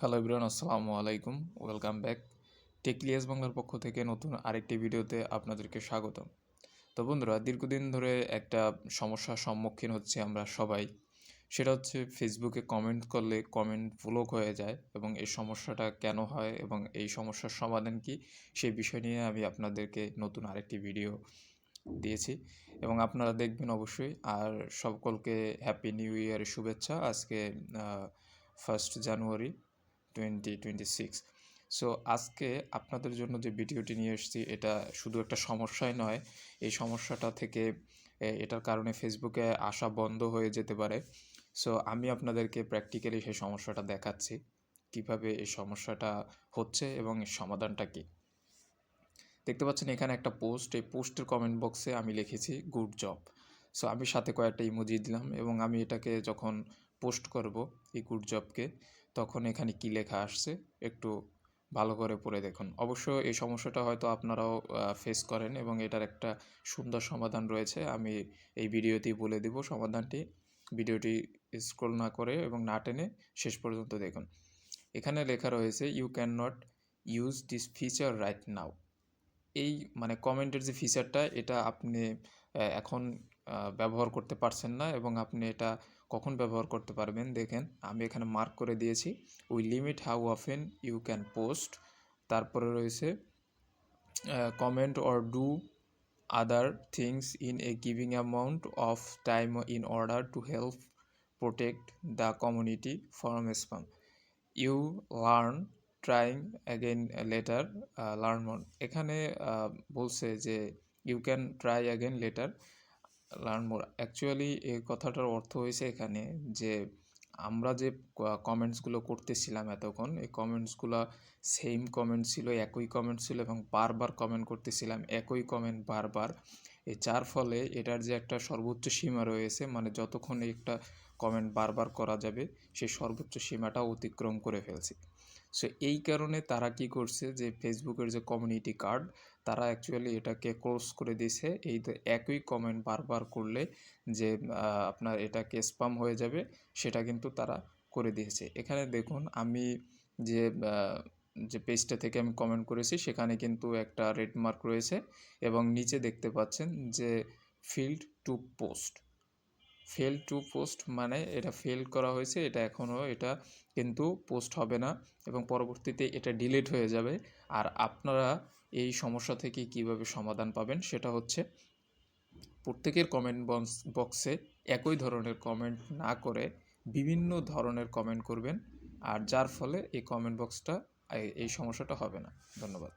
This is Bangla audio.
হ্যালো ইব্রান আসসালামু আলাইকুম ওয়েলকাম ব্যাক টেকলিয়াস বাংলার পক্ষ থেকে নতুন আরেকটি ভিডিওতে আপনাদেরকে স্বাগতম। তো বন্ধুরা, দীর্ঘদিন ধরে একটা সমস্যার সম্মুখীন হচ্ছে আমরা সবাই। সেটা হচ্ছে ফেসবুকে কমেন্ট করলে কমেন্ট ব্লক হয়ে যায় এবং এই সমস্যাটা কেন হয় এবং এই সমস্যার সমাধান কি, সেই বিষয় নিয়ে আমি আপনাদেরকে নতুন আরেকটি ভিডিও দিয়েছি। এবং আপনারা দেখবেন অবশ্যই, আর সকলকে হ্যাপি নিউ ইয়ারের শুভেচ্ছা। আজকে first January twenty twenty six so আজকে আপনাদের জন্য যে ভিডিওটি নিয়ে এসেছি, এটা শুধু একটা সমস্যাই নয়। এই সমস্যাটা থেকে এটার কারণে ফেসবুকে আসা বন্ধ হয়ে যেতে পারে। সো আমি আপনাদেরকে প্র্যাকটিক্যালি সেই সমস্যাটা দেখাচ্ছি। কীভাবে এই সমস্যাটা হচ্ছে এবং এর সমাধানটা কী? দেখতে পাচ্ছেন, এখানে একটা পোস্ট এই পোস্টের কমেন্ট বক্সে আমি লিখেছি গুড জব সো আমি সাথে কয়েকটা ইমোজি দিলাম এবং আমি এটাকে যখন পোস্ট করব, এই গুড জবকে তখন এখানে কি লেখা আসছে? একটু ভালো করে পড়ে দেখুন। অবশ্য এই সমস্যাটা হয়তো আপনারাও ফেস করেন এবং এটার একটা সুন্দর সমাধান রয়েছে। আমি এই ভিডিওতেই বলে দিব সমাধানটি। ভিডিওটি স্ক্রল না করে এবং না টেনে শেষ পর্যন্ত দেখুন। এখানে লেখা রয়েছে you can not use this feature right now এই মানে কমেন্টের যে ফিচারটা এটা আপনি এখন ব্যবহার করতে পারছেন না এবং আপনি এটা কখন ব্যবহার করতে পারবেন দেখেন আমি এখানে মার্ক করে দিয়েছি we limit how often you can post তারপরে রয়েছে comment or do other things in a giving amount of time in order to help protect the community from spam you learn trying again later learn more এখানে আহ, বলছে যে you can try again later learn more actually এই কথাটার অর্থ হয়েছে এখানে যে, আমরা যে কমেন্টসগুলো করতেছিলাম এতক্ষণ, এই কমেন্টসগুলো সেম কমেন্ট ছিল, একই কমেন্ট ছিল এবং বারবার কমেন্ট করতেছিলাম, একই কমেন্ট বারবার। এই যার ফলে এটার যে একটা সর্বোচ্চ সীমা রয়েছে মানে যতক্ষণ একটা কমেন্ট বারবার করা যাবে সেই সর্বোচ্চ সীমাটা অতিক্রম করে ফেলছি। সো এই কারণে তারা কি করছে যে ফেসবুকের যে কমিউনিটি কার্ড তারা অ্যাকচুয়ালি এটাকে ক্লোজ করে দিয়েছে। এই তো একই কমেন্ট বারবার করলে যে আপনার এটাকে স্পাম হয়ে যাবে, সেটা কিন্তু তারা করে দিয়েছে। এখানে দেখুন, আমি যে যে পেজটা থেকে আমি কমেন্ট করেছি, সেখানে কিন্তু একটা রেড মার্ক রয়েছে এবং নিচে দেখতে পাচ্ছেন যে failed to post fail to post মানে এটা ফেল করা হয়েছে, এটা এখনও, এটা কিন্তু পোস্ট হবে না এবং পরবর্তীতে এটা ডিলিট হয়ে যাবে। আর আপনারা এই সমস্যা থেকে কীভাবে সমাধান পাবেন সেটা হচ্ছে প্রত্যেকের কমেন্ট বক্সে একই ধরনের কমেন্ট না করে বিভিন্ন ধরনের কমেন্ট করবেন, আর যার ফলে এই কমেন্ট বক্সটা এই সমস্যাটা হবে না। ধন্যবাদ।